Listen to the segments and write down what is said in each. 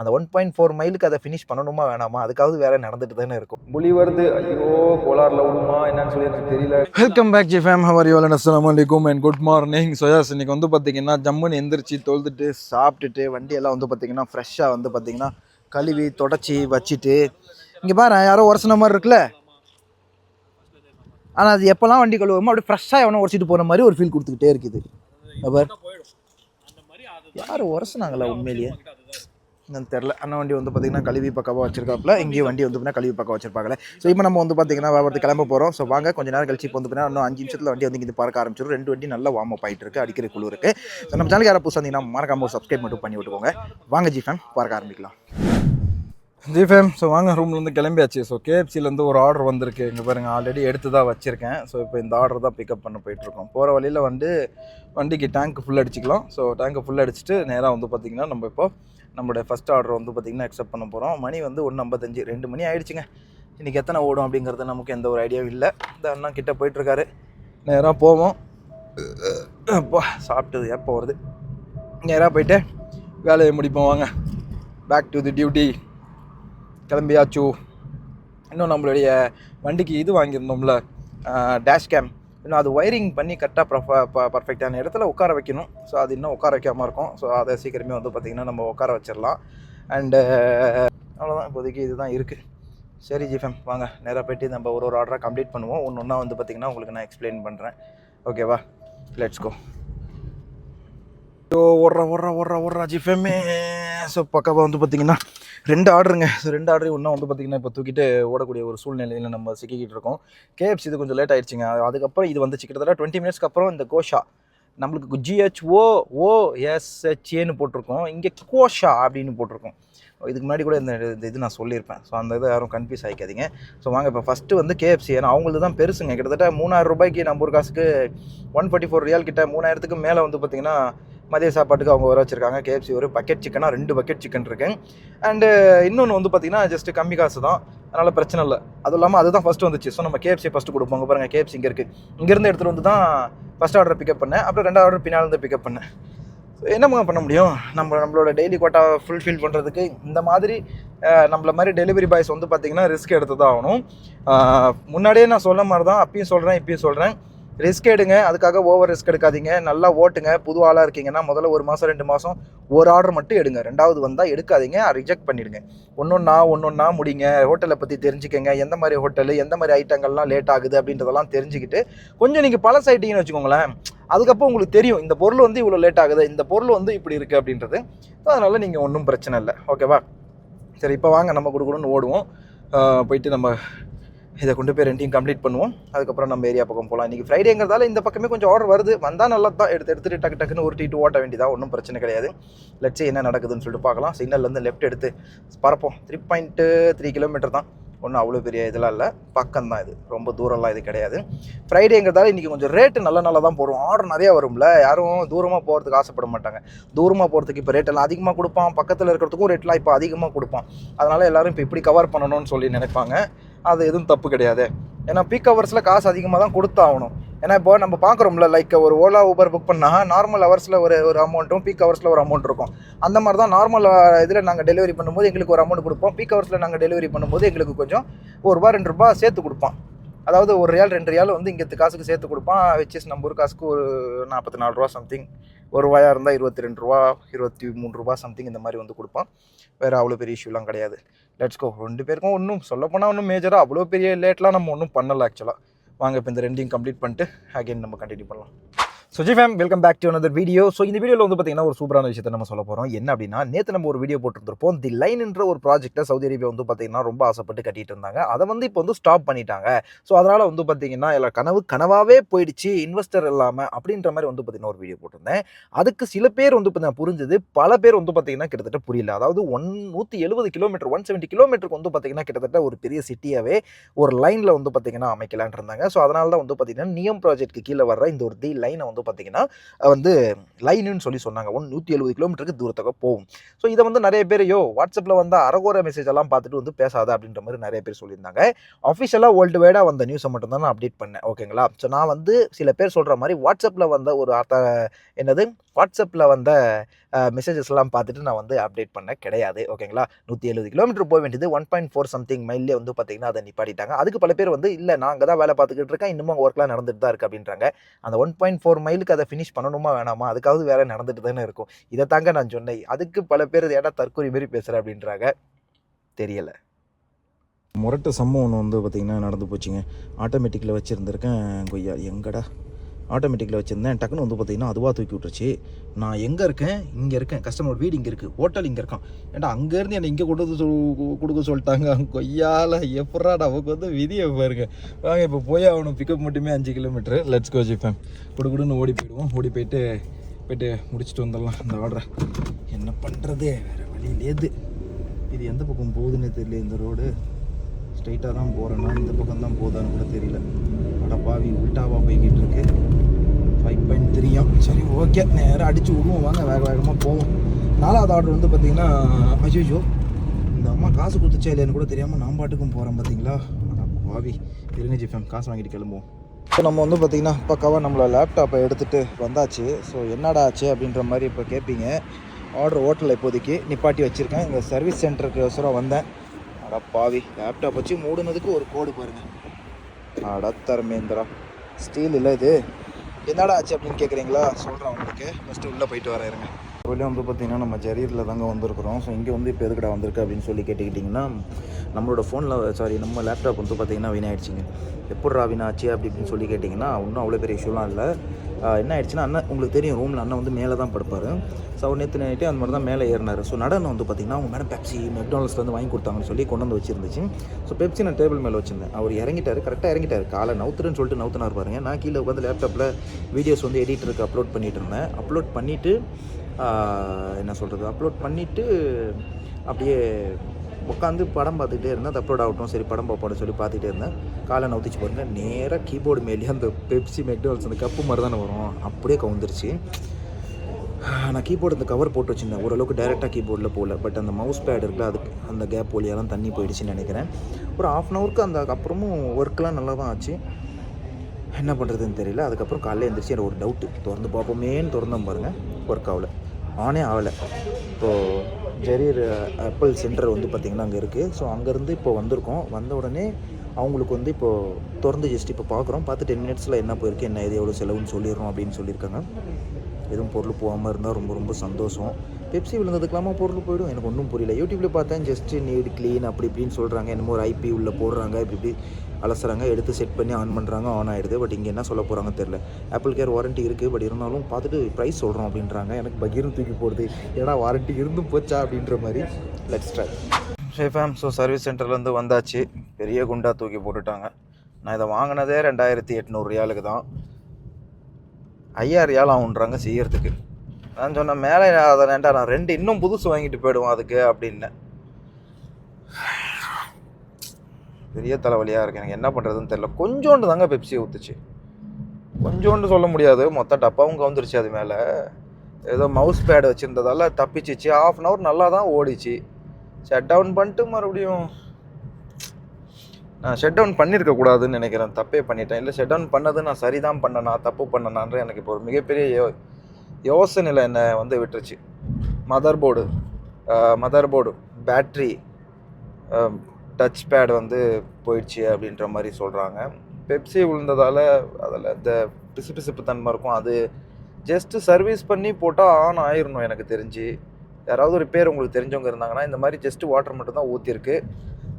அந்த one point four மைலுக்கு அதை ஃபினிஷ் பண்ணணுமா வேணாமா? அதுக்காவது வேற நடந்துட்டு தானே இருக்கும். புலி வருது ஐயோ கோலாரில் விடுமா என்னன்னு சொல்லி எனக்கு தெரியல. Welcome back G fam how are you அஸ்லாம் வலைக்கும் அண்ட் குட் மார்னிங் சோயாஸ் இன்னைக்கு வந்து பார்த்தீங்கன்னா ஜம்முன்னு எந்திரிச்சு தொழுதுட்டு சாப்பிட்டுட்டு வண்டியெல்லாம் வந்து பார்த்தீங்கன்னா ஃப்ரெஷ்ஷாக வந்து பார்த்தீங்கன்னா கழுவி தொடச்சி வச்சுட்டு இங்கே பாரு யாரோ உரசின மாதிரி இருக்குல்ல? ஆனால் அது எப்போல்லாம் வண்டி கழுவுமோ அப்படியே ஃப்ரெஷ்ஷாக எவனோ உரைச்சிட்டு போகிற மாதிரி ஒரு ஃபீல் கொடுத்துக்கிட்டே இருக்குது. அப்ப யார் உரசுனாங்களா உண்மையிலேயே? என்னன்னு தெரில அண்ணன் வண்டி வந்து பார்த்தீங்கன்னா கழுவி பக்கமாக வச்சிருக்காப்புல. இங்கேயும் வண்டி வந்து பார்த்தீங்கன்னா கழுவி பக்கம் வச்சிருப்பாங்களே ஸோ இப்போ நம்ம வந்து பார்த்தீங்கன்னா வியாபாரத்துக்கு கிளம்ப போகிறோம் ஸோ வாங்க கொஞ்சம் நேரம் கழிச்சு இப்போ வந்து பார்த்தீங்கன்னா இன்னும் அஞ்சு நிமிஷத்தில் வண்டி வந்து இங்கே பார்க்க ஆரம்பிச்சிடும் ரெண்டு வண்டி நல்லா வார்ம் அப் ஆகிட்டு இருக்கு. அடிக்கிற குழு இருக்குது ஸோ நம்ம சேனல் யாரை புதுசாக இருந்தீங்கன்னா மறக்காம சப்ஸ்கிரைப் மட்டும் பண்ணி விட்டுக்கோங்க. வாங்க ஜி பார்க்க ஆரம்பிக்கலாம். ஜி ஃபேம் ஸோ வாங்க ரூம்லேருந்து கிளம்பியாச்சு. ஸோ கேஎஃப்சிலேருந்து ஒரு ஆர்டர் வந்திருக்கு. இங்கே பாருங்கள் ஆல்ரெடி எடுத்து தான் வச்சுருக்கேன். ஸோ இப்போ இந்த ஆர்டர் தான் பிக்கப் பண்ண போயிட்டுருக்கோம். போகிற வழியில் வந்து வண்டிக்கு டேங்க் ஃபுல் அடிச்சிக்கலாம். ஸோ டேங்க்கை ஃபுல் அடிச்சுட்டு நேராக வந்து பார்த்திங்கன்னா நம்ம இப்போ நம்மளுடைய ஃபஸ்ட் ஆர்டர் வந்து பார்த்திங்கன்னா அக்செப்ட் பண்ண போகிறோம் மணி வந்து ஒன்று ஐம்பத்தஞ்சு ரெண்டு மணி ஆயிடுச்சுங்க. இன்றைக்கி எத்தனை ஓடும் அப்படிங்கிறது நமக்கு எந்த ஒரு ஐடியாவும் இல்லை. இந்த அண்ணா கிட்டே போயிட்டுருக்காரு. நேராக போவோம். அப்பா சாப்பிட்டது எப்போ வருது? நேராக போயிட்டு வேலையை முடிப்போம் வாங்க. பேக் டு தி டியூட்டி கிளம்பியாச்சு. இன்னும் நம்மளுடைய வண்டிக்கு இது வாங்கியிருந்தோம்ல டேஷ் கேம் இன்னும் அது ஒயரிங் பண்ணி கரெக்டாக பர்ஃபெக்டான இடத்துல உட்கார வைக்கணும். ஸோ அது இன்னும் உட்கார வைக்காமல் இருக்கும். ஸோ அதை சீக்கிரமே வந்து பார்த்திங்கன்னா நம்ம உட்கார வச்சிடலாம். அண்டு அவ்வளோதான் இப்போதைக்கு இதுதான் இருக்குது சரி ஜிஃபம் வாங்க. நேராக போய்ட்டு நம்ம ஒரு ஒரு ஆர்டராக கம்ப்ளீட் பண்ணுவோம். ஒன்று ஒன்றா வந்து பார்த்திங்கன்னா உங்களுக்கு நான் எக்ஸ்பிளைன் பண்ணுறேன் ஓகேவா லெட்ஸ் கோ ஸோ ஓடுற ஓடுற ஓடுற ஓடுறா ஜிஃபமே. ஸோ பக்காவாக வந்து பார்த்திங்கன்னா ரெண்டு ஆர்டருங்க. ஸோ ரெண்டு ஆர்டரையும் ஒன்றா வந்து பார்த்திங்கன்னா இப்போ தூக்கிட்டு ஓடக்கூடிய ஒரு சூழ்நிலையில் நம்ம சிக்கிக்கிட்டு இருக்கோம். கேஎஃப்சி இது கொஞ்சம் லேட் ஆயிடுச்சுங்க. அதுக்கப்புறம் இது வந்து கிட்டத்தட்ட டுவெண்ட்டி மினிட்ஸ்க்கு அப்புறம் இந்த கோஷா. நம்மளுக்கு ஜிஹெச்ஓ ஓ எஸ்ஹெச்ஏன்னு போட்டிருக்கோம். இங்கே கோஷா அப்படின்னு போட்டிருக்கோம். இதுக்கு முன்னாடி கூட இந்த இது நான் சொல்லியிருப்பேன். ஸோ அந்த இதை யாரும் கன்ஃபியூஸ் ஆகிக்காதீங்க ஸோ வாங்க இப்போ ஃபஸ்ட்டு வந்து கேஎஃப்சி ஏன்னா அவங்களது தான் பெருசுங்க. கிட்டத்தட்ட மூணாயிரம் ரூபாய்க்கு நம்ம ஒரு காசுக்கு ஒன் ஃபார்ட்டி ஃபோர் ரியால் கிட்ட மூணாயிரத்துக்கு மேலே வந்து பார்த்திங்கன்னா மதிய சாப்பாட்டுக்கு அவங்க வர வச்சுருக்காங்க. கேஎஃப்சி ஒரு பக்கெட் சிக்கனாக ரெண்டு பக்கெட் சிக்கன் இருக்கு. அண்டு இன்னொன்று வந்து பார்த்திங்கன்னா ஜஸ்ட் கம்மி காசு தான். அதனால் பிரச்சனை இல்லை. அதுவும் இல்லாமல் அதுதான் ஃபஸ்ட்டு வந்துச்சு. ஸோ நம்ம கேஎஃப்சி ஃபஸ்ட்டு கொடுப்போம். அங்கே பாருங்கள் கேஎஃப்சி இங்கே இருக்குது இங்கேருந்து எடுத்துகிட்டு வந்து தான் ஃபஸ்ட் ஆர்டர் பிக்கப் பண்ணேன். அப்புறம் ரெண்டாவது ஆர்டர் பின்னால் வந்து பிக்கப் பண்ணேன். ஸோ என்ன பண்ண முடியும்? நம்ம நம்மளோட டெய்லி கோட்டா ஃபுல்ஃபில் பண்ணுறதுக்கு இந்த மாதிரி நம்மள மாதிரி டெலிவரி பாய்ஸ் வந்து பார்த்திங்கன்னா ரிஸ்க் எடுத்து தான் ஆகணும். முன்னாடியே நான் சொன்ன மாதிரி தான் அப்பயும் சொல்கிறேன் இப்பயும் சொல்கிறேன் ரிஸ்க் எடுங்க. அதுக்காக ஓவர் ரிஸ்க் எடுக்காதீங்க. நல்லா ஓட்டுங்க. புது ஆளாக இருக்கீங்கன்னா முதல்ல ஒரு மாதம் ரெண்டு மாதம் ஒரு ஆர்டர் மட்டும் எடுங்க. ரெண்டாவது வந்தால் எடுக்காதீங்க. ரிஜெக்ட் பண்ணிடுங்க. ஒன்றொன்னா ஒன்றொன்னா முடிங்க. ஹோட்டலை பற்றி தெரிஞ்சுக்கங்க. எந்த மாதிரி ஹோட்டலு எந்த மாதிரி ஐட்டங்கள்லாம் லேட் ஆகுது அப்படின்றதெல்லாம் தெரிஞ்சுக்கிட்டு கொஞ்சம் நீங்கள் பழசாயிட்டீங்கன்னு வச்சுக்கோங்களேன் அதுக்கப்புறம் உங்களுக்கு தெரியும் இந்த பொருள் வந்து இவ்வளோ லேட் ஆகுது இந்த பொருள் வந்து இப்படி இருக்குது அப்படின்றது. ஸோ அதனால் நீங்கள் ஒன்றும் பிரச்சனை இல்லை. ஓகேவா சரி இப்போ வாங்க. நம்ம கொடுக்கணும்னு ஓடுவோம். போயிட்டு நம்ம இதை கொண்டு போய் ரெண்டையும் கம்ப்ளீட் பண்ணுவோம். அதுக்கப்புறம் நம்ம ஏரியா பக்கம் போகலாம் இன்றைக்கி ஃப்ரைடேங்கிறதால இந்த பக்கமே கொஞ்சம் ஆர்டர் வருது. வந்தால் நல்லா தான் எடுத்து எடுத்துட்டு டக்கு டக்குன்னு உருட்டிட்டு ஓட்ட வேண்டியதாக ஒன்றும் பிரச்சனை கிடையாது. லட்சம் என்ன நடக்குதுன்னு சொல்லிட்டு பார்க்கலாம். சிக்னல்லேருந்து லெஃப்ட் எடுத்து பரப்போம். த்ரீ பாயிண்ட்டு த்ரீ கிலோமீட்டர் தான். ஒன்றும் அவ்வளோ பெரிய இதெல்லாம் இல்லை. பக்கம் தான் இது. ரொம்ப தூரம்லாம் இது கிடையாது. ஃப்ரைடேங்கிறதால இன்றைக்கி கொஞ்சம் ரேட்டு நல்ல நல்லா தான் போடுவோம். ஆர்டர் நிறையா வரும்ல. யாரும் தூரமாக போகிறதுக்கு ஆசைப்பட மாட்டாங்க. தூரமாக போகிறதுக்கு இப்போ ரேட்டெல்லாம் அதிகமாக கொடுப்பான். பக்கத்தில் இருக்கிறதுக்கும் ரேட்லாம் இப்போ அதிகமாக கொடுப்பான். அதனால் எல்லோரும் இப்போ இப்படி கவர் பண்ணணும்னு சொல்லி நினைப்பாங்க. அது எதுவும் தப்பு கிடையாது. ஏன்னா பீக் ஹவர்ஸில் காசு அதிகமாக தான் கொடுத்தாகணும். ஏன்னா இப்போ நம்ம பார்க்குறோம்ல லைக் ஒரு ஓலா ஊபர் புக் பண்ணால் நார்மல் ஹவர்ஸில் ஒரு ஒரு அமௌண்ட்டும் பீக் ஹவர்ஸில் ஒரு அமௌண்ட் இருக்கும். அந்த மாதிரி தான் நார்மல் இதில் நாங்கள் டெலிவரி பண்ணும்போது எங்களுக்கு ஒரு அமௌண்ட் கொடுப்போம். பீக் ஹவர்ஸில் நாங்கள் டெலிவரி பண்ணும்போது எங்களுக்கு கொஞ்சம் ஒரு ரூபா ரெண்டு ரூபா சேர்த்து கொடுப்பான். அதாவது ஒரு ரியால் ரெண்டு ரியால் வந்து இங்கே காசுக்கு சேர்த்து கொடுப்பான். விச் நம்ம ஒரு காசுக்கு ஒரு நாற்பத்தி நாலு ரூபா சம்திங் ஒரு ரூபாயாக இருந்தால் இருபத்தி ரெண்டு ரூபா இருபத்தி மூணு ரூபா சம்திங் இந்த மாதிரி வந்து கொடுப்பான். வேறு அவ்வளோ பெரிய இஷ்யூலாம் கிடையாது. லெட்ஸ்கோ ரெண்டு பேருக்கும் ஒன்றும் சொல்லப்போனால் ஒன்றும் மேஜராக அவ்வளோ பெரிய லேட்லாம் நம்ம ஒன்றும் பண்ணலை ஆக்சுவலாக வாங்க இப்போ இந்த ரெண்டையும் கம்ப்ளீட் பண்ணிட்டு அகைன் நம்ம கண்டினியூ பண்ணலாம். Suji fam welcome back to another video so இந்த வீடியோவில் வந்து பார்த்தீங்கன்னா ஒரு சூப்பரான விஷயத்தை நம்ம சொல்ல போகிறோம் என்ன அப்படின்னா நேற்று நம்ம ஒரு வீடியோ போட்டுருப்போம் தி லைன்ன்ற ஒரு ப்ராஜெக்ட்டை சவுதி அரேபியா வந்து பார்த்தீங்கன்னா ரொம்ப ஆசைப்பட்டு கட்டிட்டு இருந்தாங்க. அதை வந்து இப்போ வந்து ஸ்டாப் பண்ணிட்டாங்க. ஸோ அதனால் வந்து பார்த்தீங்கன்னா எல்லா கனவு கனவாகவே போயிடுச்சு. இன்வெஸ்டர் இல்லாமல் அப்படின்ற மாதிரி வந்து பார்த்தீங்கன்னா ஒரு வீடியோ போட்டிருந்தேன். அதுக்கு சில பேர் வந்து பார்த்தீங்கன்னா புரிஞ்சுது. பல பேர் வந்து பார்த்தீங்கன்னா கிட்டத்தட்ட புரியல. அதாவது ஒன் நூற்றி எழுபது கிலோமீட்டர் ஒன் செவன்ட்டி கிலோமீட்டருக்கு வந்து பார்த்தீங்கன்னா கிட்டத்தட்ட ஒரு பெரிய சிட்டியாகவே ஒரு லைனில் வந்து பார்த்தீங்கன்னா அமைக்கலான் இருந்தாங்க. ஸோ அதனால தான் வந்து பார்த்தீங்கன்னா நியம் ப்ராஜெக்ட்க்கு கீழே வர்ற இந்த ஒரு தி லைனை வந்து பார்த்தீங்கன்னா வந்து லைனுன்னு சொல்லி சொன்னாங்க. ஒன் நூற்றி எழுபது கிலோமீட்டருக்கு தூரத்துக்கு போகும். ஸோ இதை வந்து நிறைய பேர் யோ வாட்ஸ்அப்பில் வந்து அறகோர மெசேஜ் எல்லாம் பார்த்துட்டு வந்து பேசாத அப்படின்ற மாதிரி நிறைய பேர் சொல்லியிருந்தாங்க. அஃபிஷியலாக வேர்ல்டு வைடாக வந்த நியூஸை மட்டும் தான் நான் அப்டேட் பண்ணேன். ஓகேங்களா ஸோ நான் வந்து சில பேர் சொல்கிற மாதிரி வாட்ஸ்அப்பில் வந்த ஒரு அர்த்த என்னது? வாட்ஸ்அப்பில் வந்த மெசேஜஸ்லாம் பார்த்துட்டு நான் வந்து அப்டேட் பண்ண கிடையாது. ஓகேங்களா நூற்றி எழுபது கிலோமீட்டர் போக வேண்டியது ஒன் பாயிண்ட் ஃபோர் சம்திங் மைல்லே வந்து பார்த்தீங்கன்னா அதை நிப்பாட்டிட்டாங்க. அதுக்கு பல பேர் வந்து இல்லை நான் அங்கே தான் வேலை பார்த்துக்கிட்டு இருக்கேன். இன்னமும் ஒர்க்லாம் நடந்துட்டு தான் இருக்குது அப்படின்றாங்க. அந்த ஒன் பாயிண்ட் ஃபோர் மைலுக்கு அதை ஃபினிஷ் பண்ணணுமா வேணாமா? அதுக்காவது வேலை நடந்துட்டு தானே இருக்கும். இதை தாங்க நான் சொன்னேன். அதுக்கு பல பேர் ஏடா தற்கொலை மாரி பேசுகிறேன் அப்படின்றாங்க. தெரியலை. முரட்டு சம்பவம் ஒன்று வந்து பார்த்திங்கன்னா நடந்து போச்சுங்க. ஆட்டோமேட்டிக்கில் வச்சுருந்துருக்கேன் கொய்யா. எங்கடா? ஆட்டோமேட்டிக்கில் வச்சுருந்தேன். டக்குன்னு வந்து பார்த்திங்கன்னா அதுவாக தூக்கி விட்டுருச்சு. நான் எங்கே இருக்கேன்? இங்கே இருக்கேன். கஸ்டமர் வீடு இங்கே இருக்குது ஹோட்டல் இங்கே இருக்கான். ஏன்டா அங்கேருந்து என்னை இங்கே கொண்டு வந்து கொடுக்க சொல்லிட்டாங்க. கொய்யால எப்படா நமக்கு வந்து விதியை பாருங்க. வாங்க இப்போ போய் ஆகணும். பிக்கப் மட்டுமே அஞ்சு கிலோமீட்டர் லெட்ஸ் கோ ஜிஃபேம் குடுகுடுன்னு ஓடி போயிடுவோம். ஓடி போயிட்டு போயிட்டு முடிச்சுட்டு வந்துடலாம். இந்த ஆர்டரை என்ன பண்ணுறது வேறு வழியிலேது இது. எந்த பக்கம் போகுதுன்னே தெரியல இந்த ரோடு ஸ்ட்ரைட்டாக தான் போகிறேன்னா இந்த பக்கம் தான் போதான்னு கூட தெரியல. அடப்பாவி பாவி உல்டாவாக போய்கிட்டு இருக்கு. ஃபைவ் பாயிண்ட் த்ரீயும் சரி ஓகே நேராக அடித்து விடுவோம். வாங்க வேக வேகமாக போவோம். நாலாவது ஆர்டர் வந்து பார்த்தீங்கன்னா அஜோஜோ. இந்த அம்மா காசு கொடுத்துச்சா இல்லைன்னு கூட தெரியாமல் நான் பாட்டுக்கும் போகிறேன் பார்த்தீங்களா அடப்பாவி பாவி இருங்க ஜிஃபேம் காசு வாங்கிட்டு கிளம்புவோம். இப்போ நம்ம வந்து பார்த்திங்கன்னா பக்காவாக நம்மளை லேப்டாப்பை எடுத்துகிட்டு வந்தாச்சு. ஸோ என்னடா ஆச்சு அப்படின்ற மாதிரி இப்போ கேட்பீங்க ஆர்டர் ஹோட்டலில் இப்போதைக்கு. நிப்பாட்டி வச்சுருக்கேன். இங்கே சர்வீஸ் சென்டருக்கு ஒசரம் வந்தேன். அட பாவி லேப்டாப் வச்சு மூடுனதுக்கு ஒரு கோடு பாருங்க. அட தர்மேந்திரா ஸ்டீல் இல்லை இது. என்னடா ஆச்சு அப்படின்னு கேட்குறீங்களா சொல்கிறேன் உங்களுக்கு. ஃபஸ்ட்டு உள்ளே போயிட்டு வரேன் இருங்க. வெளியே வந்து பார்த்திங்கன்னா நம்ம ஜரீரில் தாங்க வந்திருக்கிறோம். ஸோ இங்கே வந்து இப்போ எதுக்கடா வந்திருக்கு அப்படின்னு சொல்லி கேட்டுக்கிட்டிங்கன்னா நம்மளோட ஃபோனில் சாரி நம்ம லேப்டாப் வந்து பார்த்தீங்கன்னா வீணாயிடுச்சிங்க. எப்பட்றா வீணாச்சு அப்படி இப்படின்னு சொல்லி கேட்டிங்கன்னா ஒன்றும் அவ்வளோ பெரிய இஷ்யூலாம் இல்லை. என்ன ஆயிடுச்சுன்னா அண்ணன் உங்களுக்கு தெரியும் ரூமில் அண்ணன் வந்து மேலே தான் படுப்பார். ஸோ அவர் நேற்று நைட்டு அந்த மாதிரி தான் மேலே ஏறினார். ஸோ நடனம் வந்து பார்த்தீங்கன்னா அவங்க மேடம் பெப்சி மெக்டானல்ஸ்லேருந்து வாங்கி கொடுத்தாங்கன்னு சொல்லி கொண்டு வந்து வச்சிருந்துச்சு. ஸோ பெப்சி நான் டேபிள் மேலே வச்சிருந்தேன். அவர் இறங்கிட்டார் கரெக்டாக இறங்கிட்டார். காலை நவுத்துறேன்னு சொல்லிட்டு நவுத்துனார் பாருங்க. நான் கீழே உட்காந்து லேப்டாப்பில் வீடியோஸ் வந்து எடிட்டருக்கு அப்லோட் பண்ணிட்டு இருந்தேன். அப்லோட் பண்ணிவிட்டு என்ன சொல்கிறது அப்லோட் பண்ணிவிட்டு அப்படியே உட்காந்து படம் பார்த்துக்கிட்டே இருந்தேன். அது அப்லோட் ஆகட்டும் சரி படம் பார்ப்போம்னு சொல்லி பார்த்துட்டே இருந்தேன். காலை நவுத்திச்சு பாருங்க நேராக கீபோர்டு மேலேயே அந்த பெப்சி மெக்டோல்ஸ் அந்த கப்பு மாதிரி தானே வரும். அப்படியே கவுந்துருச்சு. நான் கீபோர்டு அந்த கவர் போட்டு வச்சுருந்தேன். ஓரளவுக்கு டேரெக்டாக கீபோர்டில் போகல. பட் அந்த மவுஸ் பேட் இருக்குல்ல அதுக்கு அந்த கேப் வழியெல்லாம் தண்ணி போயிடுச்சுன்னு நினைக்கிறேன். ஒரு ஆஃப் அன் ஹவருக்கு அந்த அப்புறமும் ஒர்க்லாம் நல்லா தான் ஆச்சு. என்ன பண்ணுறதுன்னு தெரியல. அதுக்கப்புறம் காலையில் எழுந்திரிச்சு எனக்கு ஒரு டவுட்டு திறந்து பார்ப்போமேன்னு திறந்தோம் பாருங்கள் ஒர்க் ஆகலை. ஆனே ஆகலை. இப்போது ஜெரியர் ஆப்பிள் சென்டர் வந்து பார்த்திங்கன்னா அங்கே இருக்குது ஸோ அங்கேருந்து இப்போ வந்திருக்கோம். வந்த உடனே அவங்களுக்கு வந்து இப்போது திறந்து ஜஸ்ட் இப்போ பார்க்குறோம். பார்த்து டென் மினிட்ஸில் என்ன போயிருக்கு என்ன இது எவ்வளோ செலவுன்னு சொல்லிடுறோம் அப்படின்னு சொல்லியிருக்காங்க. எதுவும் பொருள் போகாமல் இருந்தால் ரொம்ப ரொம்ப சந்தோஷம். பெப்சி விழுந்ததுக்கெல்லாமா பொருள் போயிடும். எனக்கு ஒன்றும் புரியல. யூடியூப்பில் பார்த்தேன் ஜஸ்ட்டு நீட் க்ளீன் அப்படி இப்படின்னு சொல்கிறாங்க என்னமோ ஒரு ஐபி உள்ளே போடுறாங்க இப்படி இப்படி. அலசுறாங்க எடுத்து செட் பண்ணி ஆன் பண்ணுறாங்க ஆன் ஆகிடுது பட் இங்கே என்ன சொல்ல போகிறாங்க தெரில ஆப்பிள் கேர் வாரண்ட்டி இருக்குது பட் இருந்தாலும் பார்த்துட்டு ப்ரைஸ் சொல்கிறோம் அப்படின்றாங்க. எனக்கு பகீர்னு தூக்கி போடுது. ஏன்னா வாரண்ட்டி இருந்தும் போச்சா அப்படின்ற மாதிரி. லெட்ஸ் ட்ரை ஷேஃபேம் ஸோ சர்வீஸ் சென்டர்லேருந்து வந்தாச்சு. பெரிய குண்டா தூக்கி போட்டுட்டாங்க. நான் இதை வாங்கினதே ரெண்டாயிரத்தி எட்நூறு ரியாலுக்கு தான். ஐயாயிரம் ரியால் ஆகுன்றாங்க செய்யறதுக்கு. நான் சொன்னேன் மேலே அதை வேண்டாம் நான் ரெண்டு இன்னும் புதுசு வாங்கிட்டு போயிடுவோம் அதுக்கு அப்படின்னேன் பெரிய தலைவலியாக இருக்குது எனக்கு என்ன பண்ணுறதுன்னு தெரில கொஞ்சோண்டு தாங்க பெப்சி ஊற்றுச்சு கொஞ்சோண்டு சொல்ல முடியாது. மொத்த டப்பாவும் கவுந்துருச்சு அது மேலே. ஏதோ மவுஸ் பேடு வச்சுருந்ததால தப்பிச்சிச்சு. ஆஃப் அன் ஹவர் நல்லா தான் ஓடிச்சு. ஷட் டவுன் பண்ணிட்டு மறுபடியும் நான் ஷட் டவுன் பண்ணியிருக்க கூடாதுன்னு நினைக்கிறேன். தப்பே பண்ணிட்டேன். இல்லை ஷட் டவுன் பண்ணது நான் சரிதான் பண்ணனா தப்பு பண்ணனான்ற எனக்கு இப்போ ஒரு மிகப்பெரிய யோ யோசனையில் என்னை வந்து விட்டுருச்சு. Motherboard motherboard battery touch pad வந்து போயிடுச்சு அப்படின்ற மாதிரி சொல்கிறாங்க பெப்சி விழுந்ததால் அதில் இந்த பிசுபிசுப்பு தன்மை இருக்கும். அது ஜஸ்ட்டு சர்வீஸ் பண்ணி போட்டால் ஆன் ஆயிடணும் எனக்கு தெரிஞ்சு. யாராவது ஒரு பேர் உங்களுக்கு தெரிஞ்சவங்க இருந்தாங்கன்னா இந்த மாதிரி ஜஸ்ட்டு வாட்டர் மட்டும் தான் ஊற்றிருக்கு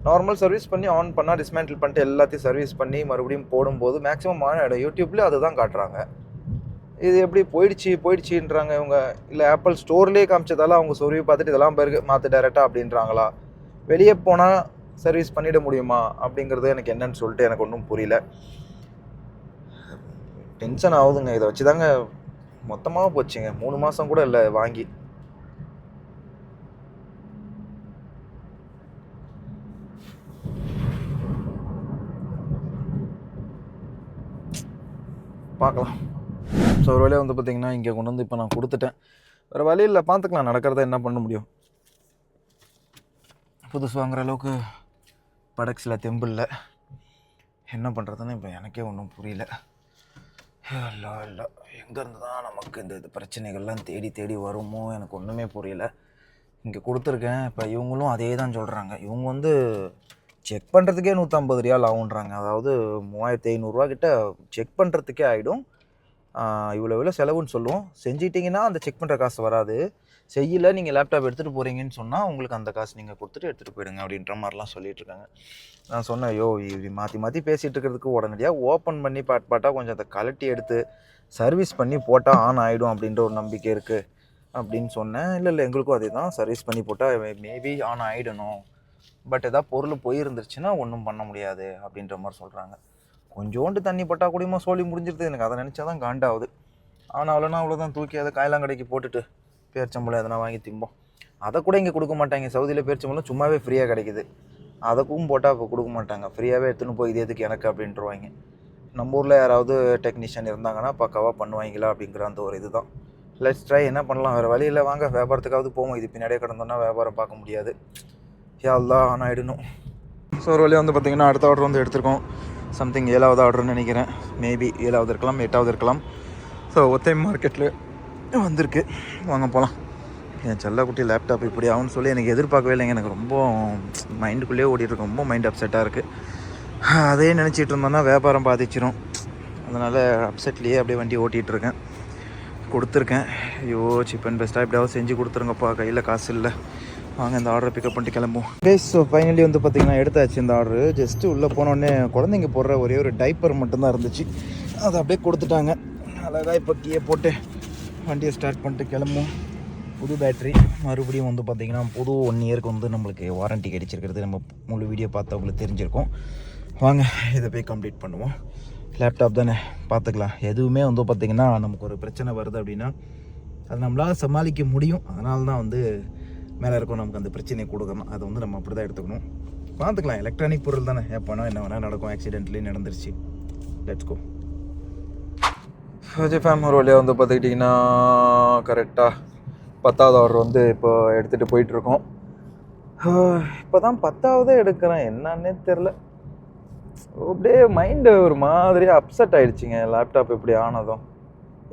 நார்மல் சர்வீஸ் பண்ணி ஆன் பண்ணால் டிஸ்மேண்டில் பண்ணிட்டு எல்லாத்தையும் சர்வீஸ் பண்ணி மறுபடியும் போடும்போது மேக்ஸிமம் ஆன் ஆகிடும் யூடியூப்லேயும் அதுதான் காட்டுறாங்க. இது எப்படி போயிடுச்சு போயிடுச்சுன்றாங்க இவங்க. இல்லை ஆப்பிள் ஸ்டோர்லேயே காமிச்சதால அவங்க சொருவி பார்த்துட்டு இதெல்லாம் பேருக்கு மாற்று டேரெக்டாக அப்படின்றாங்களா. வெளியே போனால் சர்வீஸ் பண்ணிட முடியுமா அப்படிங்கிறது எனக்கு என்னன்னு சொல்லிட்டு எனக்கு ஒன்றும் புரியல. டென்ஷன் ஆகுதுங்க. இதை வச்சு தாங்க மொத்தமாக போச்சுங்க. மூணு மாதம் கூட இல்லை வாங்கி. பார்க்கலாம் ஸோ ஒரு வேலையை வந்து பார்த்திங்கன்னா இங்கே கொண்டு வந்து இப்போ நான் கொடுத்துட்டேன். வேறு வழியில் பார்த்துக்கலாம் நடக்கிறத என்ன பண்ண முடியும்? புதுசு வாங்குற அளவுக்கு படக்ஸில் தெம்பு இல்லை என்ன பண்ணுறதுன்னு இப்போ எனக்கே ஒன்றும் புரியல. இல்லை இல்லை எங்கேருந்து தான் நமக்கு இந்த இது பிரச்சனைகள்லாம் தேடி தேடி வருமோ? எனக்கு ஒன்றுமே புரியல. இங்கே கொடுத்துருக்கேன். இப்போ இவங்களும் அதே தான் சொல்கிறாங்க இவங்க வந்து செக் பண்ணுறதுக்கே நூற்றம்பது ரியால் ஆகுன்றாங்க அதாவது மூவாயிரத்தி ஐநூறுரூவா கிட்ட செக் பண்ணுறதுக்கே ஆகிடும் இவ்வளோ இவ்வளோ செலவுன்னு சொல்லுவோம். செஞ்சிட்டிங்கன்னா அந்த செக் பண்ணுற காசு வராது. செய்யல நீங்கள் லேப்டாப் எடுத்துகிட்டு போகிறீங்கன்னு சொன்னால் உங்களுக்கு அந்த காசு நீங்கள் கொடுத்துட்டு எடுத்துகிட்டு போயிடுங்க அப்படின்ற மாதிரிலாம் சொல்லிட்டு இருக்காங்க. நான் சொன்னேன் ஐயோ இப்படி மாற்றி மாற்றி பேசிகிட்டு இருக்கிறதுக்கு உடனடியாக ஓப்பன் பண்ணி பாட் பாட்டாக கொஞ்சம் அதை கழட்டி எடுத்து சர்வீஸ் பண்ணி போட்டால் ஆன் ஆகிடும் அப்படின்ற ஒரு நம்பிக்கை இருக்குது அப்படின்னு சொன்னேன். இல்லை இல்லை எங்களுக்கும் அதே தான். சர்வீஸ் பண்ணி போட்டால் மேபி ஆன் ஆகிடணும் பட் எதாவது பொருள் போயிருந்துருச்சுன்னா ஒன்றும் பண்ண முடியாது அப்படின்ற மாதிரி சொல்கிறாங்க கொஞ்சோண்டு தண்ணி பட்டா கூடயுமா சோழி முடிஞ்சிருது. எனக்கு அதை நினச்சா தான் காண்டாகுது. ஆனால் அவ்வளோனா அவ்வளோதான் தூக்கி அதை காயலாங்கடைக்கு போட்டுட்டு பேரிச்சம்பழம் எதனா வாங்கி திம்போம். அதை கூட இங்கே கொடுக்க மாட்டாங்க. சவுதியில் பேரிச்சம்பழம் சும்மாவே ஃப்ரீயாக கிடைக்குது. அதுக்கும் போட்டால் இப்போ கொடுக்க மாட்டாங்க. ஃப்ரீயாகவே எடுத்துன்னு போய் இது எதுக்கு எனக்கு அப்படின்ட்டுருவாங்க நம்ம ஊரில் யாராவது டெக்னீஷியன் இருந்தாங்கன்னா பக்காவாக பண்ணுவாங்களா அப்படிங்கிற அந்த ஒரு இதுதான் லெட்ஸ் ட்ரை என்ன பண்ணலாம். வேறு வழியில் வாங்க வியாபாரத்துக்காவது போவோம். இது பின்னாடியே கிடந்தோன்னா வியாபாரம் பார்க்க முடியாது. யாழ்தான் ஆன் ஆகிடணும் ஸோ ஒரு வழியாக வந்து பார்த்திங்கன்னா அடுத்த ஆர்டர் வந்து எடுத்திருக்கோம். சம்திங் ஏழாவது ஆர்டர்னு நினைக்கிறேன். மேபி ஏழாவது இருக்கலாம் எட்டாவது இருக்கலாம். ஸோ ஒத்தை மார்க்கெட்டில் வந்திருக்கு. வாங்க போகலாம் என் செல்லக்குட்டி லேப்டாப் இப்படி ஆகும்னு சொல்லி எனக்கு எதிர்பார்க்கவே இல்லைங்க. எனக்கு ரொம்ப மைண்டுக்குள்ளேயே ஓடிட்டு இருக்கு ரொம்ப மைண்ட் அப்செட்டாக இருக்குது அதே நினச்சிட்டு இருந்தோன்னா வியாபாரம் பாதிச்சிரும். அதனால் அப்செட்லேயே அப்படியே வண்டி ஓட்டிகிட்டு இருக்கேன் கொடுத்துருக்கேன். ஐயோ சீப் அண்ட் பெஸ்ட்டாக எப்படியாவது செஞ்சு கொடுத்துருங்கப்பா. கையில் காசு இல்லை. வாங்க இந்த ஆர்டரை பிக்கப் பண்ணிட்டு கிளம்புவோம். பேஸ் ஸோ ஃபைனலி வந்து பார்த்திங்கன்னா எடுத்தாச்சு இந்த ஆர்டரு ஜஸ்ட்டு உள்ளே போனோடனே குழந்தைங்க போடுற ஒரே ஒரு டைப்பர் மட்டும்தான் இருந்துச்சு. அதை அப்படியே கொடுத்துட்டாங்க. அழகாக இப்போ கீழே போட்டு வண்டியை ஸ்டார்ட் பண்ணிட்டு கிளம்பும். புது பேட்ரி மறுபடியும் வந்து பார்த்திங்கன்னா புது ஒன் இயருக்கு வந்து நம்மளுக்கு வாரண்டி கிடைச்சிருக்கிறது. நம்ம முழு வீடியோ பார்த்தவங்களுக்கு தெரிஞ்சிருக்கோம். வாங்க இதை போய் கம்ப்ளீட் பண்ணுவோம். லேப்டாப் தானே? பார்த்துக்கலாம். எதுவுமே வந்து பார்த்திங்கன்னா நமக்கு ஒரு பிரச்சனை வருது அப்படின்னா அது நம்மளால் சமாளிக்க முடியும். அதனால தான் வந்து மேலே இருக்கும் நமக்கு அந்த பிரச்சனையை கொடுக்கணும். அதை வந்து நம்ம அப்படி தான் எடுத்துக்கணும். பார்த்துக்கலாம். எலக்ட்ரானிக் பொருள் தானே. எப்போனா என்ன வேணால் நடக்கும். ஆக்சிடென்ட்லேயும் நடந்துருச்சு. லெட்ஸ் கோ விஜய் ஃபேம் ஒரு வழியாக வந்து பார்த்துக்கிட்டிங்கன்னா கரெக்டாக பத்தாவது ஆர்டர் வந்து இப்போ எடுத்துகிட்டு போயிட்டுருக்கோம். இப்போ தான் பத்தாவது எடுக்கிறேன். என்னன்னே தெரில அப்படியே மைண்டு ஒரு மாதிரியாக அப்செட் ஆகிடுச்சிங்க லேப்டாப் இப்படி ஆனதும்.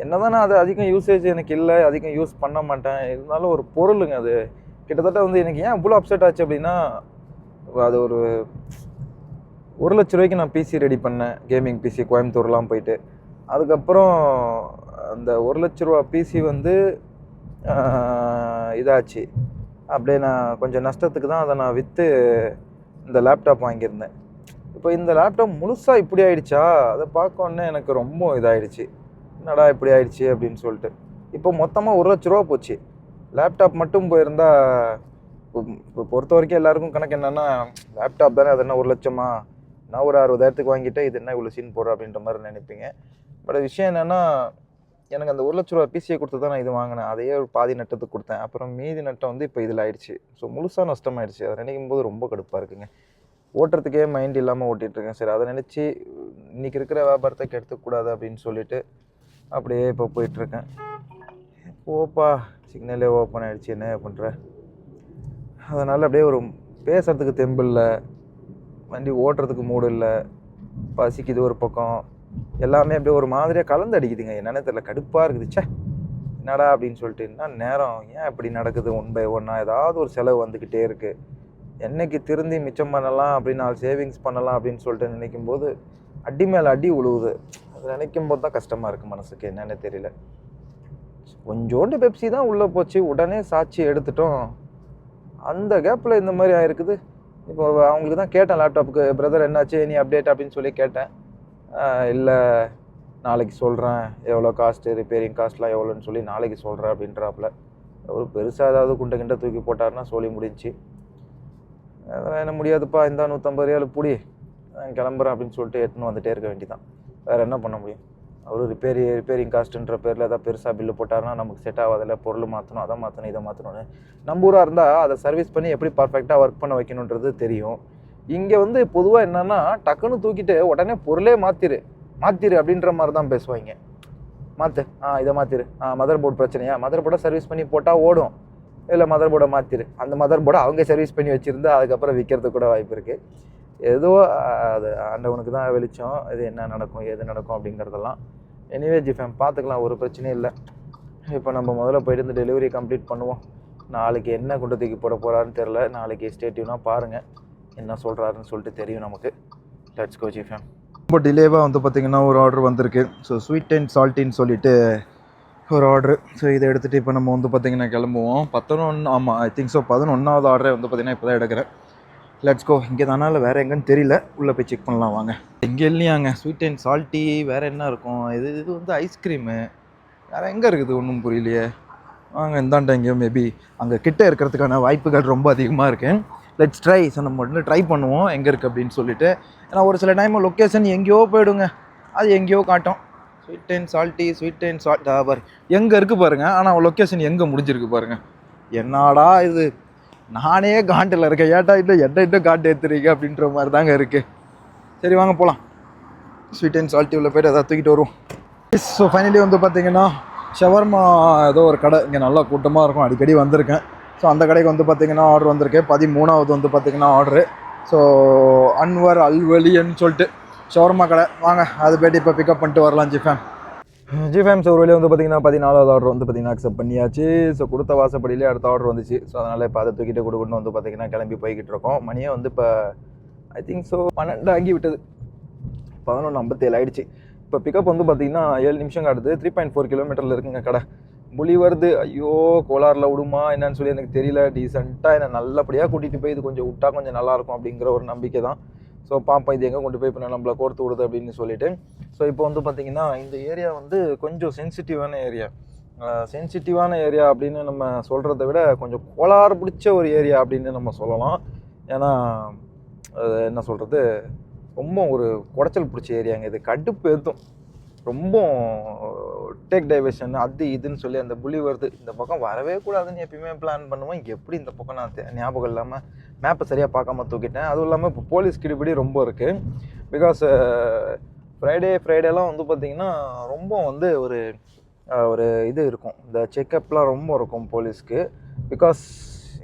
என்னதான் நான் அது அதிகம் யூசேஜ் எனக்கு இல்லை. அதிகம் யூஸ் பண்ண மாட்டேன். இருந்தாலும் ஒரு பொருளுங்க அது. கிட்டத்தட்ட வந்து எனக்கு ஏன் இவ்வளோ அப்செட் ஆச்சு அப்படின்னா அது ஒரு ஒரு லட்ச ரூபாய்க்கு நான் பிசி ரெடி பண்ணேன். கேமிங் பிசி கோயம்புத்தூர்லாம் போயிட்டு. அதுக்கப்புறம் அந்த ஒரு லட்ச ரூபா பிசி வந்து இதாச்சு. அப்படியே நான் கொஞ்சம் நஷ்டத்துக்கு தான் அதை நான் விற்று இந்த லேப்டாப் வாங்கியிருந்தேன். இப்போ இந்த லேப்டாப் முழுசாக இப்படி ஆயிடுச்சா? அதை பார்க்கோன்னே எனக்கு ரொம்ப இதாயிடுச்சு. என்னடா இப்படி ஆயிடுச்சு அப்படின்னு சொல்லிட்டு. இப்போ மொத்தமாக ஒரு லட்ச ரூபா போச்சு. லேப்டாப் மட்டும் போயிருந்தா இப்போ பொறுத்த வரைக்கும் எல்லாருக்கும் கணக்கு என்னென்னா லேப்டாப் தானே அது என்ன ஒரு லட்சமா? நான் ஒரு அறுபதாயிரத்துக்கு வாங்கிட்டேன் இது என்ன இவ்வளோ சீன் போடுற அப்படின்ற மாதிரி நினைப்பீங்க. பட் விஷயம் என்னென்னா எனக்கு அந்த ஒரு லட்ச ரூபா பிசியை கொடுத்து தான் நான் இது வாங்கினேன். அதையே ஒரு பாதி நட்டத்துக்கு கொடுத்தேன். அப்புறம் மீதி நட்டம் வந்து இப்போ இதில் ஆயிடுச்சு. ஸோ முழுசாக நஷ்டமாயிடுச்சு. அதை நினைக்கும் போது ரொம்ப கடுப்பாக இருக்குங்க. ஓட்டுறதுக்கே மைண்ட் இல்லாமல் ஓட்டிகிட்டு இருக்கேன். சரி அதை நினச்சி இன்றைக்கி இருக்கிற வியாபாரத்தை கெடுத்துக்கூடாது அப்படின்னு சொல்லிட்டு அப்படியே இப்போ போயிட்டுருக்கேன் ஓப்பா சிக்னலே ஓப்பன் ஆகிடுச்சு என்ன பண்ணுற அதனால் அப்படியே ஒரு பேசுகிறதுக்கு தெம்பு இல்லை வண்டி ஓட்டுறதுக்கு மூடு இல்லை. பசிக்குது ஒரு பக்கம். எல்லாமே அப்படியே ஒரு மாதிரியாக கலந்து அடிக்குதுங்க என்னன்னே தெரியல கடுப்பாக இருக்குது. ச்சே என்னடா அப்படின்னு சொல்லிட்டு என்ன நேரம்? ஏன் இப்படி நடக்குது? ஒன் பை ஒன்னாக ஏதாவது ஒரு செலவு வந்துக்கிட்டே இருக்குது என்னைக்கு திருந்தி மிச்சம் பண்ணலாம்? அப்படின்னு நாலு சேவிங்ஸ் பண்ணலாம் அப்படின்னு சொல்லிட்டு நினைக்கும் போது அடி மேலே அடி உழுவுது. அது நினைக்கும் போது தான் கஷ்டமாக இருக்குது மனசுக்கு. என்னென்னு தெரியல. கொஞ்சோண்டு பெப்சி தான் உள்ளே போச்சு. உடனே சாட்சி எடுத்துட்டோம். அந்த கேப்பில் இந்த மாதிரி ஆயிருக்குது. இப்போ அவங்களுக்கு தான் கேட்டேன் லேப்டாப்புக்கு பிரதர் என்னாச்சு? நீ அப்டேட் அப்படின்னு சொல்லி கேட்டேன். இல்லை நாளைக்கு சொல்கிறேன் எவ்வளோ காஸ்ட்டு ரிப்பேரிங் காஸ்ட்லாம் எவ்வளோன்னு சொல்லி நாளைக்கு சொல்கிறேன் அப்படின்றாப்புல. ஒரு பெருசாக ஏதாவது குண்டை கிண்டை தூக்கி போட்டாருன்னா சொல்லி முடிஞ்சுச்சு அதெல்லாம் என்ன முடியாதுப்பா இந்த நூற்றம்பது ரூபாயில் புடி. கிளம்புறேன் அப்படின்னு சொல்லிட்டு எடுத்துன்னு வந்துட்டே இருக்க வேண்டியதான் வேறு என்ன பண்ண முடியும்? அவர் ரிப்பேரி ரிப்பேரிங் காஸ்ட்டுன்ற பேரில் ஏதாவது பெருசாக பில்லு போட்டாருன்னா நமக்கு செட் ஆகாதில்ல. பொருள் மாற்றணும் அதை மாற்றணும் இதை மாற்றணும்னு நம்ம ஊராக இருந்தால் அதை சர்வீஸ் பண்ணி எப்படி பர்ஃபெக்டாக ஒர்க் பண்ண வைக்கணுன்றது தெரியும். இங்கே வந்து பொதுவாக என்னன்னா டக்குன்னு தூக்கிட்டு உடனே பொருளே மாற்றிரு மாற்றிரு அப்படின்ற மாதிரி தான் பேசுவாங்க. மாற்று ஆ இதை மாற்றிரு ஆ மதர் போர்டு பிரச்சனையா? மதர் போர்டை சர்வீஸ் பண்ணி போட்டால் ஓடும். இல்லை மதர் போர்டை மாற்றிரு அந்த மதர் போர்டை அவங்க சர்வீஸ் பண்ணி வச்சுருந்தா அதுக்கப்புறம் விற்கிறதுக்கு கூட வாய்ப்பு இருக்குது ஏதோ அது ஆண்டவனுக்கு தான் வெளிச்சம். இது என்ன நடக்கும் எது நடக்கும் அப்படிங்கிறதெல்லாம். எனிவே ஜிஃபேம் பார்த்துக்கலாம் ஒரு பிரச்சனையும் இல்லை. இப்போ நம்ம முதல்ல போயிட்டு இந்த டெலிவரி கம்ப்ளீட் பண்ணுவோம். நாளைக்கு என்ன குண்டத்துக்கு தூக்கி போட போகிறாருன்னு தெரில நாளைக்கு ஸ்டேட்யூனாக பாருங்கள் என்ன சொல்கிறாருன்னு சொல்லிட்டு தெரியும் நமக்கு. லெட்ஸ் கோ ஜிஃபேம் ரொம்ப டிலேவாக வந்து பார்த்திங்கன்னா ஒரு ஆர்டர் வந்திருக்கு. ஸோ ஸ்வீட் அண்ட் சால்ட்டின்னு சொல்லிட்டு ஒரு ஆர்டர் ஸோ இதை எடுத்துகிட்டு இப்போ நம்ம வந்து பார்த்திங்கன்னா கிளம்புவோம். பத்தொன்னு ஆமாம் ஐ திங்க் ஸோ பதினொன்றாவது ஆர்டரை வந்து பார்த்திங்கன்னா இப்போ தான் எடுக்கிறேன். லெட்ஸ் கோ இங்கே தானா இல்லை வேறு எங்கேன்னு தெரியல. உள்ளே போய் செக் பண்ணலாம் வாங்க. இங்கே இல்லையாங்க? ஸ்வீட் அண்ட் சால்ட்டி வேறு என்ன இருக்கும்? இது இது வந்து ஐஸ்கிரீமு வேறு எங்கே இருக்குது? ஒன்றும் புரியலையே. வாங்க இந்தாண்ட எங்கேயோ மேபி அங்கே கிட்டே இருக்கிறதுக்கான வாய்ப்புகள் ரொம்ப அதிகமாக இருக்குது லெட்ஸ் ட்ரை ஸோ நம்ம வந்து ட்ரை பண்ணுவோம். எங்கே இருக்குது அப்படின்னு சொல்லிட்டு. ஏன்னா ஒரு சில டைம் லொக்கேஷன் எங்கேயோ போயிடுங்க. அது எங்கேயோ காட்டும். Sweet and salty sweet and salt பாரு. எங்கே இருக்குது பாருங்கள் ஆனால் லொக்கேஷன் எங்கே முடிஞ்சிருக்கு பாருங்கள் என்னடா இது? நானே காண்டில் இருக்கேன். ஏட்டா இல்லை எட்ட இன்னும் காட்டு ஏற்றுறீங்க அப்படின்ற மாதிரி தாங்க இருக்குது சரி வாங்க போகலாம் ஸ்வீட் அண்ட் சால்ட்டி உள்ள போய்ட்டு அதை தூக்கிட்டு வருவோம். ஸோ ஃபைனலி வந்து பார்த்தீங்கன்னா ஷவர்மா ஏதோ ஒரு கடை. இங்கே நல்லா கூட்டமாக இருக்கும். அடிக்கடி வந்திருக்கேன். ஸோ அந்த கடைக்கு வந்து பார்த்தீங்கன்னா ஆர்டர் வந்திருக்கு. பதிமூணாவது வந்து பார்த்திங்கன்னா ஆர்டரு ஸோ அன்வர் அல்வலின்னு சொல்லிட்டு ஷவர்மா கடை. வாங்க அது போய்ட்டு இப்போ பிக்கப் பண்ணிட்டு வரலாம் ஜிஃபேம் ஜிஃபேம் ஸோ ஒரு வந்து பார்த்தீங்கன்னா பதினாலாவது ஆர்டர் வந்து பார்த்தீங்கன்னா அக்செப்ட் பண்ணியாச்சு. ஸோ கொடுத்த வாசப்படியிலே அடுத்த ஆர்டர் வந்துச்சு. ஸோ அதனால் இப்போ அதை தூக்கிட்டு கொடுக்கணும் வந்து பார்த்திங்கன்னா கிளம்பி போய்கிட்டு இருக்கோம். மணியே வந்து இப்போ ஐ திங்க் ஸோ பன்னெண்டு ஆகி விட்டது. பதினொன்று ஐம்பத்தேழு ஆகிடுச்சு இப்போ பிக்கப் வந்து பார்த்தீங்கன்னா ஏழு நிமிஷம் காட்டுது த்ரீ பாயிண்ட் ஃபோர் கிலோமீட்டரில் இருக்குங்க கடை. முழி வருது. ஐயோ கோலாரில் விடுமா என்னன்னு சொல்லி எனக்கு தெரியல. டீசெண்டாக என்னை நல்லபடியாக கூட்டிகிட்டு போய் இது கொஞ்சம் விட்டா கொஞ்சம் நல்லாயிருக்கும் அப்படிங்கிற ஒரு நம்பிக்கை தான். ஸோ பாப்பா இது எங்கே கொண்டு போய் இப்போ நம்மளை கோர்த்து விடுது அப்படின்னு சொல்லிட்டு. ஸோ இப்போ வந்து பார்த்திங்கன்னா இந்த ஏரியா வந்து கொஞ்சம் சென்சிட்டிவான ஏரியா சென்சிட்டிவான ஏரியா அப்படின்னு நம்ம சொல்கிறத விட கொஞ்சம் கோளாறு பிடிச்ச ஒரு ஏரியா அப்படின்னு நம்ம சொல்லலாம். ஏன்னா அது என்ன சொல்கிறது ரொம்ப ஒரு குடைச்சல் பிடிச்ச ஏரியாங்க இது. கடுப்பு ஏற்றும் ரொம்ப டேக் டைவர்ஷன் அது இதுன்னு சொல்லி அந்த புலி வருது. இந்த பக்கம் வரவே கூடாதுன்னு எப்பயுமே பிளான் பண்ணுவோம். எப்படி இந்த பக்கம் நான் ஞாபகம் இல்லாமல் மேப்பை சரியாக பார்க்காம தூக்கிட்டேன். அதுவும் இல்லாமல் இப்போ போலீஸ் கிடிபிடி ரொம்ப இருக்குது பிகாஸ் ஃப்ரைடே ஃப்ரைடேலாம் வந்து பார்த்திங்கன்னா ரொம்ப வந்து ஒரு ஒரு இது இருக்கும். இந்த செக்கப்லாம் ரொம்ப இருக்கும் போலீஸ்க்கு பிகாஸ்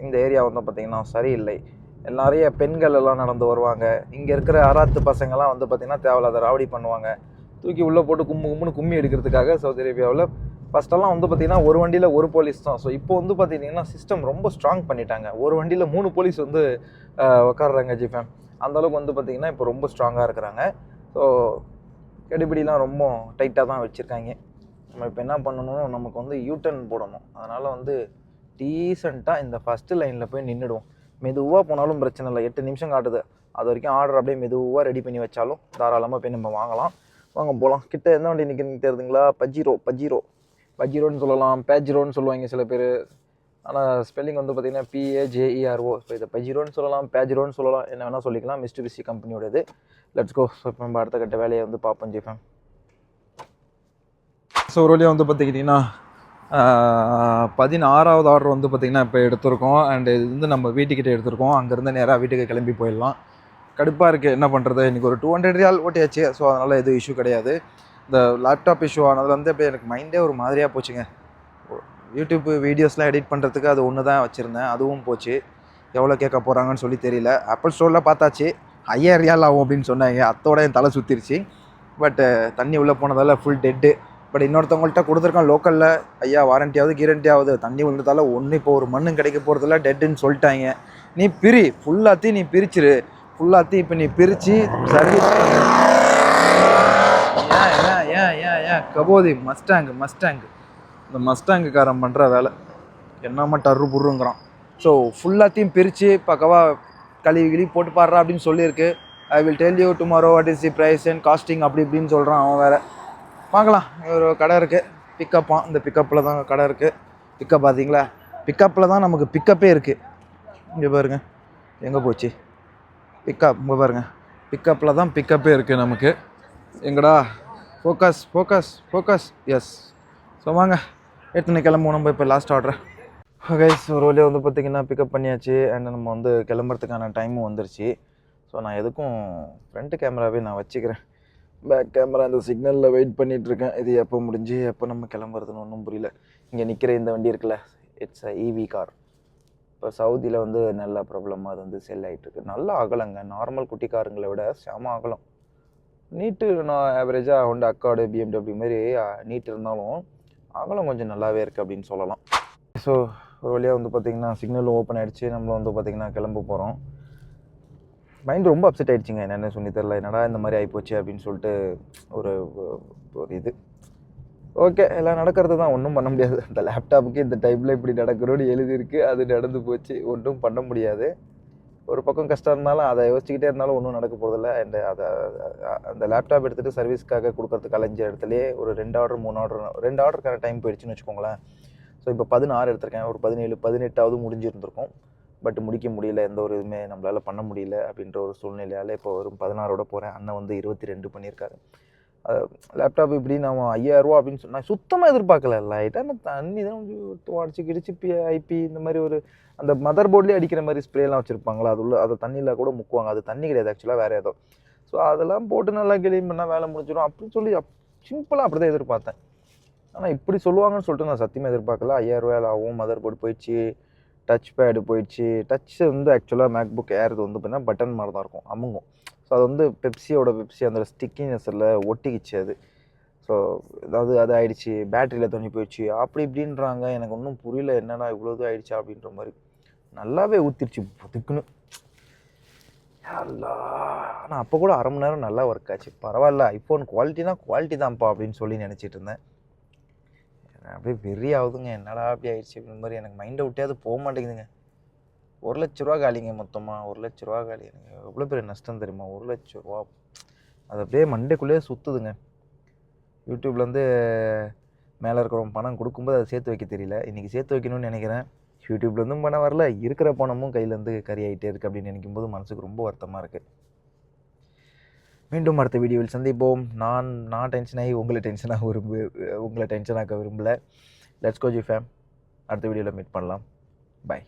இந்த ஏரியா வந்து பார்த்திங்கன்னா சரியில்லை. நிறைய பெண்கள் எல்லாம் நடந்து வருவாங்க. இங்கே இருக்கிற அராத்து பசங்கள்லாம் வந்து பார்த்திங்கன்னா தேவையில்லாத ராவடி பண்ணுவாங்க. தூக்கி உள்ளே போட்டு கும்மு கும்முன்னு கும்மி எடுக்கிறதுக்காக சவுதி அரேபியாவில் ஃபஸ்ட்டெல்லாம் வந்து பார்த்திங்கன்னா ஒரு வண்டியில் ஒரு போலீஸ் தான். ஸோ இப்போ வந்து பார்த்திங்கன்னா சிஸ்டம் ரொம்ப ஸ்ட்ராங் பண்ணிட்டாங்க. ஒரு வண்டியில் மூணு போலீஸ் வந்து உட்காடுறாங்க உட்கார்றாங்க ஜிஃபேம் அந்த அளவுக்கு வந்து பார்த்திங்கன்னா இப்போ ரொம்ப ஸ்ட்ராங்காக இருக்கிறாங்க. ஸோ கெடுபிடிலாம் ரொம்ப டைட்டாக தான் வச்சுருக்காங்க. நம்ம இப்போ என்ன பண்ணணும் நமக்கு வந்து யூட்டர்ன் போடணும். அதனால் வந்து டீசெண்டாக இந்த ஃபஸ்ட்டு லைனில் போய் நின்றுடுவோம் மெதுவாக போனாலும் பிரச்சனை இல்லை. எட்டு நிமிஷம் காட்டுது. அது வரைக்கும் ஆர்டர் அப்படியே மெதுவாக ரெடி பண்ணி வச்சாலும் தாராளமாக போய் நம்ம வாங்கலாம். வாங்க போகலாம் கிட்ட என்ன வண்டி நிற்குதுன்னு தெரியுதுங்களா? பஜீரோ பஜீரோ பஜீரோன்னு சொல்லலாம் பேஜிரோன்னு சொல்லுவாங்க சில பேர். ஆனால் ஸ்பெல்லிங் வந்து பார்த்தீங்கன்னா பிஏஜேஇஆர்ஓ இப்போ இதை பஜீரோன்னு சொல்லலாம் பேஜிரோன்னு சொல்லலாம் என்ன வேணால் சொல்லிக்கலாம். மிஸ்டு பிசி கம்பெனியோடது லெட்ஸ் கோ இப்போ நம்ம அடுத்த கட்ட வேலையை வந்து பார்ப்போம் ஜிஃபம் ஸோ ஒரு வழியாக வந்து பார்த்துக்கிட்டிங்கன்னா பதினாறாவது ஆர்டர் வந்து பார்த்திங்கன்னா இப்போ எடுத்திருக்கோம். அண்ட் இது வந்து நம்ம வீட்டுக்கிட்ட எடுத்திருக்கோம். அங்கேருந்து நேராக வீட்டுக்கு கிளம்பி போயிடலாம். கடுப்பாக இருக்குது என்ன பண்ணுறது இன்றைக்கி ஒரு டூ ஹண்ட்ரட் ரியால் ஓட்டியாச்சு. ஸோ அதனால் எதுவும் இஷ்யூ கிடையாது. இந்த லேப்டாப் இஷ்யூ ஆனதுல வந்து அப்படியே எனக்கு மைண்டே ஒரு மாதிரியாக போச்சுங்க. யூடியூப் வீடியோஸ்லாம் எடிட் பண்ணுறதுக்கு அது ஒன்று தான் வச்சுருந்தேன். அதுவும் போச்சு. எவ்வளோ கேட்க போகிறாங்கன்னு சொல்லி தெரியல. ஆப்பிள் ஸ்டோரில் பார்த்தாச்சு. ஐயாயிரம் ரியால் ஆகும் அப்படின்னு சொன்னாங்க. அத்தோட என் தலை சுற்றிருச்சு பட் தண்ணி உள்ளே போனதால் ஃபுல் டெட்டு பட் இன்னொருத்தவங்கள்ட்ட கொடுத்துருக்கான் லோக்கலில் ஐயா வாரண்டியாவது கீரண்டியாவது தண்ணி விழுந்ததால ஒன்று இப்போ ஒரு மண்ணும் கிடைக்க போகிறதில்ல டெட்டுன்னு சொல்லிட்டாங்க. நீ பிரி. ஃபுல்லாத்தையும் நீ பிரிச்சிரு. ஃபுல்லாத்தையும் இப்போ நீ பிரித்து சர்வீஸ் ஏன் ஏன் ஏன் ஏன் ஏன்? கபோதி மஸ்டாங்கு மஸ்டாங்கு இந்த மஸ்டாங்குக்காரன் பண்ணுற வேலை. என்னம்மா டர்ரு புருங்கிறான் ஸோ ஃபுல்லாத்தையும் பிரித்து பக்கவாக கழுவி கிழி போட்டு பாடுறா அப்படின்னு சொல்லியிருக்கு. I will tell you tomorrow what is the price and costing அப்படி இப்படின்னு சொல்கிறான் அவன் வேறு. பார்க்கலாம். ஒரு கடை இருக்குது பிக்கப்பான் இந்த பிக்கப்பில் தான் கடை இருக்குது பிக்கப் பார்த்தீங்களா பிக்கப்பில் தான் நமக்கு பிக்கப்பே இருக்குது இங்கே பாருங்க. எங்கே போச்சு? பிக்கப் இங்கே பாருங்கள் பிக்கப்பில் தான் பிக்கப்பே இருக்குது நமக்கு. எங்கடா? Focus focus focus yes so வாங்க எத்தனை கிளம்புவோம்? நம்ம இப்போ லாஸ்ட் ஆர்டர் கைஸ் ஒரு வழியாக வந்து பார்த்திங்கன்னா பிக்கப் பண்ணியாச்சு. அண்ட் நம்ம வந்து கிளம்புறதுக்கான டைமும் வந்துருச்சு. ஸோ நான் எதுக்கும் ஃப்ரண்ட் கேமராவே நான் வச்சுக்கிறேன். பேக் கேமரா அந்த சிக்னலில் வெயிட் பண்ணிகிட்ருக்கேன் இது எப்போ முடிஞ்சு எப்போ நம்ம கிளம்புறதுன்னு ஒன்றும் புரியல. இங்கே நிற்கிற இந்த வண்டி இருக்குல்ல இட்ஸ் அ இவி கார் இப்போ சவுதியில் வந்து நல்ல ப்ராப்ளமாக அது வந்து செல் ஆகிட்டு இருக்கு நல்ல அகலங்க. நார்மல் குட்டி காருங்களை விட செம அகலம். நீட்டு நான் ஆவரேஜாக ஹோண்டா அக்காடு பிஎம்டபிள்யூ மாதிரி நீட் இருந்தாலும் அகலம் கொஞ்சம் நல்லாவே இருக்குது அப்படின்னு சொல்லலாம். ஸோ ஒரு வழியாக வந்து பார்த்திங்கன்னா சிக்னலும் ஓப்பன் ஆகிடுச்சு நம்மளும் வந்து பார்த்திங்கன்னா கிளம்ப போகிறோம் மைண்ட் ரொம்ப அப்செட் ஆகிடுச்சிங்க என்னென்ன சொல்லி தெரில என்னடா இந்த மாதிரி ஆகிப்போச்சு அப்படின்னு சொல்லிட்டு ஒரு ஒரு இது. ஓகே எல்லாம் நடக்கிறது தான். ஒன்றும் பண்ண முடியாது. அந்த லேப்டாப்புக்கு இந்த டைமில் இப்படி நடக்கிறோன்னு எழுதியிருக்கு. அது நடந்து போச்சு. ஒன்றும் பண்ண முடியாது. ஒரு பக்கம் கஷ்டம் இருந்தாலும் அதை யோசிச்சுக்கிட்டே இருந்தாலும் ஒன்றும் நடக்க போகிறதில்ல அண்ட் அதை அந்த லேப்டாப் எடுத்துகிட்டு சர்வீஸ்க்காக கொடுக்குறதுக்கு அலைஞ்ச இடத்துலையே ஒரு ரெண்டு ஆர்டர் மூணு ஆர்டர் ரெண்டு ஆர்டருக்கான டைம் போயிடுச்சுன்னு வச்சுக்கோங்களேன். ஸோ இப்போ பதினாறு எடுத்திருக்கேன். ஒரு பதினேழு பதினெட்டாவது முடிஞ்சிருந்திருக்கும். பட் முடிக்க முடியல. எந்த ஒரு இதுவுமே நம்மளால் பண்ண முடியல அப்படின்ற ஒரு சூழ்நிலையால் இப்போ ஒரு பதினாறோட போகிறேன் அண்ணன் வந்து இருபத்தி ரெண்டு பண்ணியிருக்காரு. லேப்டாப் இப்படி நம்ம ஐயாயிரரூவா அப்படின்னு சொன்னால் சுத்தமாக எதிர்பார்க்கல. லைட்டாக அந்த தண்ணி தான் கொஞ்சம் உடச்சி கிடிச்சு பி ஐபி இந்த மாதிரி ஒரு அந்த மதர் போர்ட்லேயே அடிக்கிற மாதிரி ஸ்ப்ரேலாம் வச்சுருப்பாங்களா? அது உள்ள அதை தண்ணியில் கூட முக்குவாங்க. அது தண்ணி கிடையாது ஆக்சுவலாக வேறு ஏதோ. ஸோ அதெல்லாம் போட்டு நல்லா கிளீன் பண்ணால் வேலை முடிஞ்சிடும் அப்படின்னு சொல்லி சிம்பிளாக அப்படி தான் எதிர்பார்த்தேன். ஆனால் இப்படி சொல்லுவாங்கன்னு சொல்லிட்டு நான் சத்தியமாக எதிர்பார்க்கல. ஐயாயிரரூவாயில் ஆகும் மதர் போர்டு போயிடுச்சு டச் பேடு போயிடுச்சு. டச் வந்து ஆக்சுவலாக மேக் புக் ஏறது வந்து பார்த்தீங்கன்னா பட்டன் மாதிரி தான் இருக்கும் அமுங்கும். ஸோ அது வந்து பெப்சியோட பெப்சி அந்த ஸ்டிக்கினஸில் ஒட்டிக்கிச்சு அது. ஸோ அதாவது அது ஆயிடுச்சு பேட்டரியில் தோணி போயிடுச்சு. அப்படி இப்படின்றாங்க. எனக்கு ஒன்றும் புரியல என்னடா இவ்வளோ இது ஆயிடுச்சா அப்படின்ற மாதிரி. நல்லாவே ஊற்றிருச்சு புதுக்குன்னு. ஆனால் அப்போ கூட அரை மணி நேரம் நல்லா ஒர்க் ஆச்சு. பரவாயில்ல ஐஃபோன் குவாலிட்டினா குவாலிட்டி தான்ப்பா அப்படின்னு சொல்லி நினச்சிட்டு இருந்தேன். அப்படியே வெறி ஆகுதுங்க என்னடா அப்படி ஆயிடுச்சு அப்படின்ற மாதிரி எனக்கு மைண்டை விட்டே அது போக மாட்டேங்குதுங்க. ஒரு லட்ச ரூபா காலிங்க மொத்தமாக ஒரு லட்ச ரூபா காலி. எனக்கு எவ்வளோ பெரிய நஷ்டம் தெரியுமா? ஒரு லட்ச ரூபா. அது அப்படியே மண்டைக்குள்ளேயே சுற்றுதுங்க யூடியூப்லேருந்து மேலே இருக்கிறவங்க பணம் கொடுக்கும்போது அதை சேர்த்து வைக்க தெரியல. இன்றைக்கி சேர்த்து வைக்கணும்னு நினைக்கிறேன். யூடியூப்லேருந்தும் பணம் வரல. இருக்கிற பணமும் கையிலேருந்து கறி ஆகிட்டே இருக்குது அப்படின்னு நினைக்கும் போது மனசுக்கு ரொம்ப வருத்தமாக இருக்குது மீண்டும் அடுத்த வீடியோவில் சந்திப்போம். நான் நான் டென்ஷன் ஆகி உங்களை டென்ஷனாக விரும்பு உங்களை டென்ஷனாக்க விரும்பல. லெட்ஸ் கோஜி ஃபேம் அடுத்த வீடியோவில் மீட் பண்ணலாம். பை